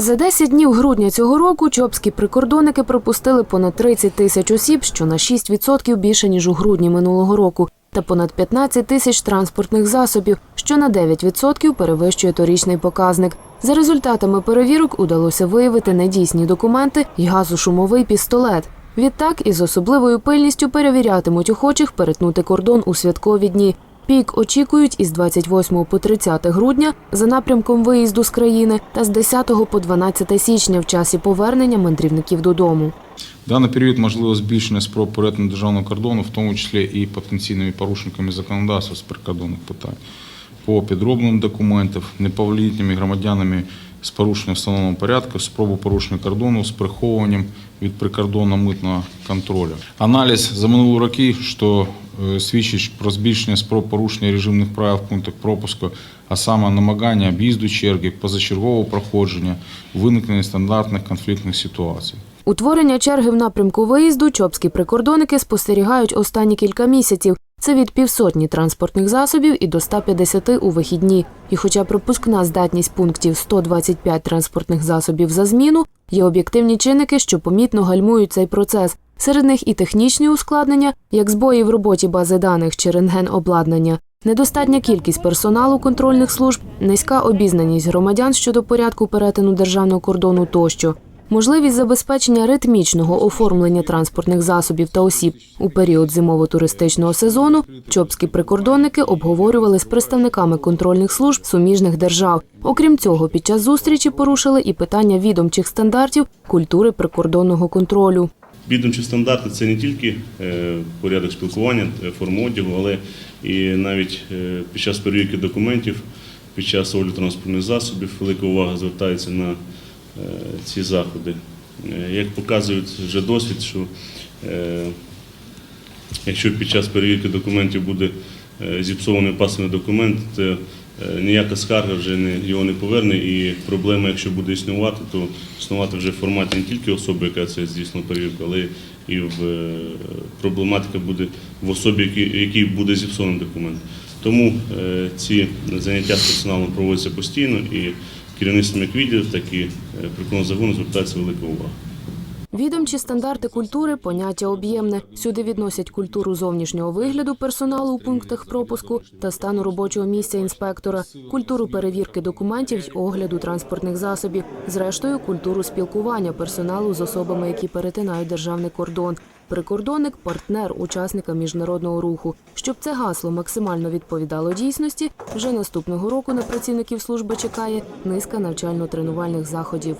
За 10 днів грудня цього року чопські прикордонники пропустили понад 30 тисяч осіб, що на 6% більше ніж у грудні минулого року, та понад 15 тисяч транспортних засобів, що на 9% перевищує торічний показник. За результатами перевірок удалося виявити недійсні документи і газошумовий пістолет. Відтак із особливою пильністю перевірятимуть охочих перетнути кордон у святкові дні. Пік очікують із 28 по 30 грудня за напрямком виїзду з країни та з 10 по 12 січня в часі повернення мандрівників додому. Даний період можливо збільшення спроб перетину державного кордону, в тому числі і потенційними порушниками законодавства з прикордонних питань по підробленню документів, неповнолітніми громадянами з порушенням встановленого порядку, спробу порушення кордону з приховуванням від прикордонно-митного контролю. Аналіз за минулі роки, що свідчить про збільшення спроб порушення режимних правил в пунктах пропуску, а саме намагання об'їзду черги, позачергового проходження, виникнення стандартних конфліктних ситуацій. Утворення черги в напрямку виїзду чопські прикордонники спостерігають останні кілька місяців. Це від півсотні транспортних засобів і до 150 у вихідні. І хоча пропускна здатність пунктів 125 транспортних засобів за зміну, є об'єктивні чинники, що помітно гальмують цей процес. Серед них і технічні ускладнення, як збої в роботі бази даних чи рентген-обладнання, недостатня кількість персоналу контрольних служб, низька обізнаність громадян щодо порядку перетину державного кордону тощо. Можливість забезпечення ритмічного оформлення транспортних засобів та осіб у період зимово-туристичного сезону чопські прикордонники обговорювали з представниками контрольних служб суміжних держав. Окрім цього, під час зустрічі порушили і питання відомчих стандартів культури прикордонного контролю. Відомчі стандарти це не тільки е, порядок спілкування, е, форма одягу, але і навіть е, під час перевірки документів, під час огляду транспортних засобів велика увага звертається на ці заходи. Як показує вже досвід, що якщо під час перевірки документів буде зіпсований пасивний документ, ніяка скарга вже не, його не поверне, і проблема, якщо буде існувати, то існувати вже в форматі не тільки особи, яка це здійснила перевірку, але і в е, проблематика буде в особі, якій, якій буде зіпсований документ. Тому е, ці заняття з персоналом проводяться постійно і керівництвом як відділів, так і е, прикладного загону звертається велика увага. Відомчі стандарти культури поняття об'ємне. Сюди відносять культуру зовнішнього вигляду персоналу у пунктах пропуску та стану робочого місця інспектора, культуру перевірки документів й огляду транспортних засобів, зрештою, культуру спілкування персоналу з особами, які перетинають державний кордон. Прикордонник партнер учасника міжнародного руху. Щоб це гасло максимально відповідало дійсності, вже наступного року на працівників служби чекає низка навчально-тренувальних заходів.